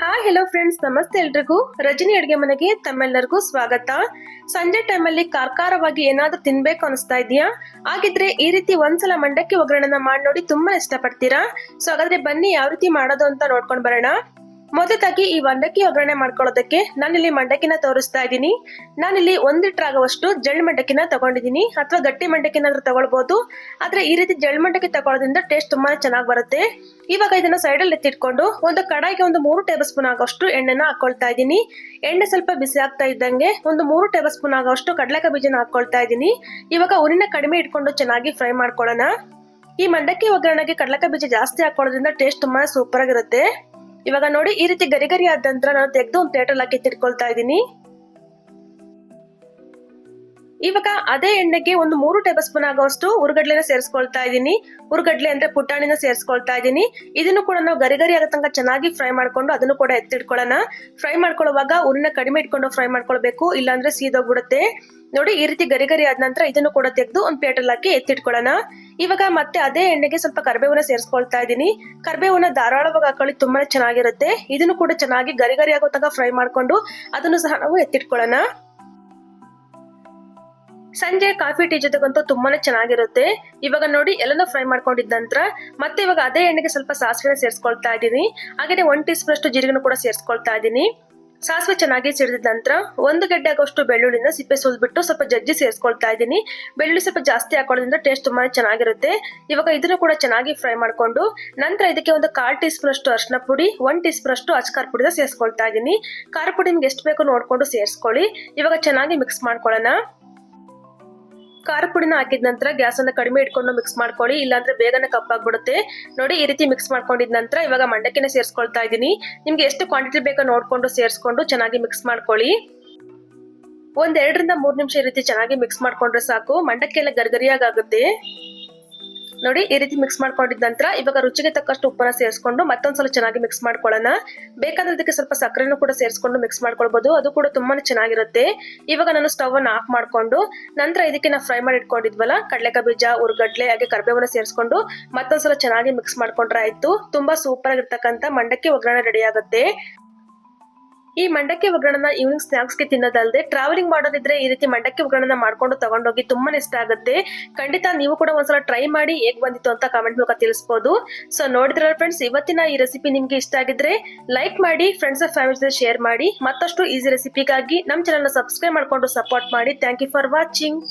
Hi hello friends ನಮಸ್ತೆ ಎಲ್ರಿಗೂ. ರಜನಿ ಅಡುಗೆ ಮನೆಗೆ ತಮ್ಮೆಲ್ಲರಿಗೂ ಸ್ವಾಗತ. ಸಂಜೆ ಟೈಮಲ್ಲಿ ಕಾರ್ಕಾರವಾಗಿ ಏನಾದ್ರೂ ತಿನ್ಬೇಕು ಅನಿಸ್ತಾ ಇದೆಯಾ ಹಾಗಿದ್ರೆ ಈ ರೀತಿ ಒಂದ್ಸಲ ಮಂಡಕ್ಕಿ ಒಗ್ಗರಣೆ ಮಾಡಿ ನೋಡಿ ತುಂಬಾ ಇಷ್ಟಪಡ್ತೀರಾ? ಸೊ ಹಾಗಾದ್ರೆ ಬನ್ನಿ ಯಾವ ರೀತಿ ಮಾಡೋದು ಅಂತ ನೋಡ್ಕೊಂಡು ಬರೋಣ. ಮೊದಲಾಗಿ ಈ ಮಂಡಕ್ಕಿ ಒಗ್ಗರಣೆ ಮಾಡ್ಕೊಳ್ಳೋದಕ್ಕೆ ನಾನಿಲ್ಲಿ ಮಂಡಕ್ಕಿನ ತೋರಿಸ್ತಾ ಇದ್ದೀನಿ. ನಾನಿಲ್ಲಿ ಒಂದ್ ಲೀಟರ್ ಆಗುವಷ್ಟು ಜಳ್ ಮಂಡಕ್ಕಿನ ತಗೊಂಡಿದ್ದೀನಿ. ಅಥವಾ ಗಟ್ಟಿ ಮಂಡಕ್ಕಿನಾದ್ರೂ ತಗೊಳ್ಬಹುದು ಆದ್ರೆ ಈ ರೀತಿ ಜಳ್ ಮಂಡಕ್ಕಿ ತಗೊಳ್ಳೋದ್ರಿಂದ ಟೇಸ್ಟ್ ತುಂಬಾ ಚೆನ್ನಾಗಿ ಬರುತ್ತೆ. ಇವಾಗ ಇದನ್ನ ಸೈಡ್ ಅಲ್ಲಿ ಎತ್ತಿಟ್ಕೊಂಡು ಒಂದು ಕಡಾಯಿಗೆ ಒಂದು ಮೂರು ಟೇಬಲ್ ಸ್ಪೂನ್ ಆಗೋಷ್ಟು ಎಣ್ಣೆನ ಹಾಕೊಳ್ತಾ ಇದ್ದೀನಿ. ಎಣ್ಣೆ ಸ್ವಲ್ಪ ಬಿಸಿ ಆಗ್ತಾ ಇದ್ದಂಗೆ ಒಂದು ಮೂರು ಟೇಬಲ್ ಸ್ಪೂನ್ ಆಗೋಷ್ಟು ಕಡಲೆಕಾಯಿ ಬೀಜನ ಹಾಕೊಳ್ತಾ ಇದ್ದೀನಿ. ಇವಾಗ ಉರಿನ ಕಡಿಮೆ ಇಟ್ಕೊಂಡು ಚೆನ್ನಾಗಿ ಫ್ರೈ ಮಾಡ್ಕೊಳ್ಳೋಣ. ಈ ಮಂಡಕ್ಕಿ ಒಗ್ಗರಣೆಗೆ ಕಡಲೆಕಾಯಿ ಬೀಜ ಜಾಸ್ತಿ ಹಾಕೊಳ್ಳೋದ್ರಿಂದ ಟೇಸ್ಟ್ ತುಂಬಾ ಸೂಪರ್ ಆಗಿರುತ್ತೆ. ಇವಾಗ ನೋಡಿ ಈ ರೀತಿ ಗರಿ ಗರಿ ಆದ ನಂತರ ನಾನು ತೆಗೆದು ಒಂದು ಪ್ಲೇಟಲ್ಲಿ ಹಾಕಿ ತಿರ್ಕೊಳ್ತಾ ಇದ್ದೀನಿ. ಇವಾಗ ಅದೇ ಎಣ್ಣೆಗೆ ಒಂದು ಮೂರು ಟೇಬಲ್ ಸ್ಪೂನ್ ಆಗುವಷ್ಟು ಉರುಗಡ್ಲೆನ ಸೇರಿಸ್ಕೊಳ್ತಾ ಇದ್ದೀನಿ. ಉರುಗಡ್ಲೆ ಅಂದ್ರೆ ಪುಟಾಣಿನ ಸೇರಿಸ್ಕೊಳ್ತಾ ಇದ್ದೀನಿ. ಇದನ್ನು ಕೂಡ ನಾವು ಗರಿ ಗರಿ ಆಗೋ ತನಕ ಚೆನ್ನಾಗಿ ಫ್ರೈ ಮಾಡ್ಕೊಂಡು ಅದನ್ನು ಕೂಡ ಎತ್ತಿಟ್ಕೊಳ್ಳೋಣ. ಫ್ರೈ ಮಾಡ್ಕೊಳ್ಳುವಾಗ ಉರಿನ ಕಡಿಮೆ ಇಟ್ಕೊಂಡು ಫ್ರೈ ಮಾಡ್ಕೊಳ್ಬೇಕು, ಇಲ್ಲಾಂದ್ರೆ ಸೀದೋಗ್ಬಿಡುತ್ತೆ. ನೋಡಿ ಈ ರೀತಿ ಗರಿ ಗರಿ ಆದ ನಂತರ ಇದನ್ನು ಕೂಡ ತೆಗೆದು ಒಂದು ಪ್ಲೇಟಲ್ಲಿ ಹಾಕಿ ಎತ್ತಿಟ್ಕೊಳ್ಳೋಣ. ಇವಾಗ ಮತ್ತೆ ಅದೇ ಎಣ್ಣೆಗೆ ಸ್ವಲ್ಪ ಕರಿಬೇವನ್ನ ಸೇರಿಸ್ಕೊಳ್ತಾ ಇದ್ದೀನಿ. ಕರಿಬೇವನ್ನ ಧಾರಾಳವಾಗಿ ಹಾಕೊಳ್ಳಿ ತುಂಬಾ ಚೆನ್ನಾಗಿರುತ್ತೆ. ಇದನ್ನು ಕೂಡ ಚೆನ್ನಾಗಿ ಗರಿ ಗರಿ ಆಗೋ ತನಕ ಫ್ರೈ ಮಾಡ್ಕೊಂಡು ಅದನ್ನು ಸಹ ನಾವು ಎತ್ತಿಟ್ಕೊಳ್ಳೋಣ. ಸಂಜೆ ಕಾಫಿ ಟೀ ಜೊತೆಗಂತೂ ತುಂಬಾನೇ ಚೆನ್ನಾಗಿರುತ್ತೆ. ಇವಾಗ ನೋಡಿ, ಎಲ್ಲನ ಫ್ರೈ ಮಾಡ್ಕೊಂಡಿದ್ದ ನಂತರ ಮತ್ತೆ ಇವಾಗ ಅದೇ ಎಣ್ಣೆಗೆ ಸ್ವಲ್ಪ ಸಾಸಿವೆ ಸೇರಿಸ್ಕೊಳ್ತಾ ಇದ್ದೀನಿ. ಹಾಗೆ ಒನ್ ಟೀ ಸ್ಪೂನ್ ಅಷ್ಟು ಜೀರಿಗೆನೂ ಕೂಡ ಸೇರಿಸ್ಕೊಳ್ತಾ ಇದ್ದೀನಿ. ಸಾಸಿವೆ ಚೆನ್ನಾಗಿ ಸಿಡಿದ ನಂತರ ಒಂದು ಗಡ್ಡೆ ಆಗೋಷ್ಟು ಬೆಳ್ಳುಳ್ಳಿನ ಸಿಪ್ಪೆ ಸುಲ್ಬಿಟ್ಟು ಸ್ವಲ್ಪ ಜಜ್ಜಿ ಸೇರಿಸ್ಕೊಳ್ತಾ ಇದ್ದೀನಿ. ಬೆಳ್ಳುಳ್ಳಿ ಸ್ವಲ್ಪ ಜಾಸ್ತಿ ಹಾಕೊಳ್ಳೋದ್ರಿಂದ ಟೇಸ್ಟ್ ತುಂಬಾ ಚೆನ್ನಾಗಿರುತ್ತೆ. ಇವಾಗ ಇದನ್ನು ಕೂಡ ಚೆನ್ನಾಗಿ ಫ್ರೈ ಮಾಡ್ಕೊಂಡು ನಂತರ ಇದಕ್ಕೆ ಒಂದು ಕಾಲ್ ಟೀ ಸ್ಪೂನ್ ಅಷ್ಟು ಅರ್ಶಿನ ಪುಡಿ ಒನ್ ಟೀ ಸ್ಪೂನ್ ಅಷ್ಟು ಅಚ್ಕಾರ ಪುಡಿನ ಸೇರಿಸ್ಕೊಳ್ತಾ ಇದ್ದೀನಿ. ಖಾರ ಪುಡಿ ನಿಮ್ಗೆ ಎಷ್ಟು ಬೇಕು ನೋಡಿಕೊಂಡು ಸೇರಿಸ್ಕೊಳ್ಳಿ. ಇವಾಗ ಚೆನ್ನಾಗಿ ಮಿಕ್ಸ್ ಮಾಡ್ಕೊಳ್ಳೋಣ. ಖಾರ ಪುಡಿನ ಹಾಕಿದ ನಂತರ ಗ್ಯಾಸ್ ಅನ್ನ ಕಡಿಮೆ ಇಟ್ಕೊಂಡು ಮಿಕ್ಸ್ ಮಾಡ್ಕೊಳ್ಳಿ, ಇಲ್ಲಾಂದ್ರೆ ಬೇಗನೆ ಕಪ್ಪಾಗ್ಬಿಡುತ್ತೆ ನೋಡಿ, ಈ ರೀತಿ ಮಿಕ್ಸ್ ಮಾಡ್ಕೊಂಡಿದ ನಂತರ ಇವಾಗ ಮಂಡಕ್ಕಿನ ಸೇರಿಸ್ಕೊಳ್ತಾ ಇದ್ದೀನಿ. ನಿಮ್ಗೆ ಎಷ್ಟು ಕ್ವಾಂಟಿಟಿ ಬೇಕೋ ನೋಡ್ಕೊಂಡು ಸೇರಿಸ್ಕೊಂಡು ಚೆನ್ನಾಗಿ ಮಿಕ್ಸ್ ಮಾಡ್ಕೊಳ್ಳಿ. ಒಂದ್ ಎರಡರಿಂದ ಮೂರ್ ನಿಮಿಷ ಈ ರೀತಿ ಚೆನ್ನಾಗಿ ಮಿಕ್ಸ್ ಮಾಡ್ಕೊಂಡ್ರೆ ಸಾಕು. ಮಂಡಕ್ಕಿ ಎಲ್ಲ ಗರ್ಗರಿಯಾಗುತ್ತೆ ನೋಡಿ, ಈ ರೀತಿ ಮಿಕ್ಸ್ ಮಾಡ್ಕೊಂಡಿದ ನಂತರ ಇವಾಗ ರುಚಿಗೆ ತಕ್ಕಷ್ಟು ಉಪ್ಪನ್ನ ಸೇರಿಸ್ಕೊಂಡು ಮತ್ತೊಂದ್ಸಲ ಚೆನ್ನಾಗಿ ಮಿಕ್ಸ್ ಮಾಡ್ಕೊಳ್ಳೋಣ. ಬೇಕಾದ್ರೆ ಇದಕ್ಕೆ ಸ್ವಲ್ಪ ಸಕ್ಕರೆನೂ ಕೂಡ ಸೇರಿಸ್ಕೊಂಡು ಮಿಕ್ಸ್ ಮಾಡ್ಕೊಳ್ಬಹುದು ಅದು ಕೂಡ ತುಂಬಾನೇ ಚೆನ್ನಾಗಿರುತ್ತೆ. ಇವಾಗ ನಾನು ಸ್ಟವ್ ಅನ್ನು ಆಫ್ ಮಾಡ್ಕೊಂಡು ನಂತರ ಇದಕ್ಕೆ ನಾವು ಫ್ರೈ ಮಾಡಿ ಇಟ್ಕೊಂಡಿದ್ವಲ್ಲ, ಕಡಲೆಕಾಯಿ ಬೀಜ, ಉರ್ಗಡ್ಲೆ, ಹಾಗೆ ಕರ್ಬೇವನ್ನ ಸೇರಿಸ್ಕೊಂಡು ಮತ್ತೊಂದ್ಸಲ ಚೆನ್ನಾಗಿ ಮಿಕ್ಸ್ ಮಾಡ್ಕೊಂಡ್ರೆ ಆಯ್ತು. ತುಂಬಾ ಸೂಪರ್ ಆಗಿರ್ತಕ್ಕಂಥ ಮಂಡಕ್ಕಿ ಒಗ್ಗರಣೆ ರೆಡಿ ಆಗುತ್ತೆ. ಈ ಮಂಡಕ್ಕಿ ಒಗ್ಗರಣನ ಈವ್ನಿಂಗ್ ಸ್ನಾಕ್ಸ್ಗೆ ತಿನ್ನೋದಲ್ಲದೆ ಟ್ರಾವೆಲಿಂಗ್ ಮಾಡೋದಿದ್ರೆ ಈ ರೀತಿ ಮಂಡಕ್ಕಿ ಒಗ್ಗರಣನ ಮಾಡ್ಕೊಂಡು ತಗೊಂಡೋಗಿ ತುಂಬಾ ಇಷ್ಟ ಆಗುತ್ತೆ. ಖಂಡಿತ ನೀವು ಕೂಡ ಒಂದ್ಸಲ ಟ್ರೈ ಮಾಡಿ ಹೇಗ್ ಬಂದಿತ್ತು ಅಂತ ಕಾಮೆಂಟ್ ಮೂಲಕ ತಿಳಿಸಬಹುದು ಸೊ ನೋಡಿದ್ರೆ ಫ್ರೆಂಡ್ಸ್ ಇವತ್ತಿನ ಈ ರೆಸಿಪಿ ನಿಮ್ಗೆ ಇಷ್ಟ ಆಗಿದ್ರೆ ಲೈಕ್ ಮಾಡಿ ಫ್ರೆಂಡ್ಸ್ ಫ್ಯಾಮಿಲಿ ಜೊತೆ ಶೇರ್ ಮಾಡಿ. ಮತ್ತಷ್ಟು ಈಸಿ ರೆಸಿಪಿಗಾಗಿ ನಮ್ಮ ಚಾನಲ್ನ ಸಬ್ಸ್ಕ್ರೈಬ್ ಮಾಡ್ಕೊಂಡು ಸಪೋರ್ಟ್ ಮಾಡಿ. Thank you for watching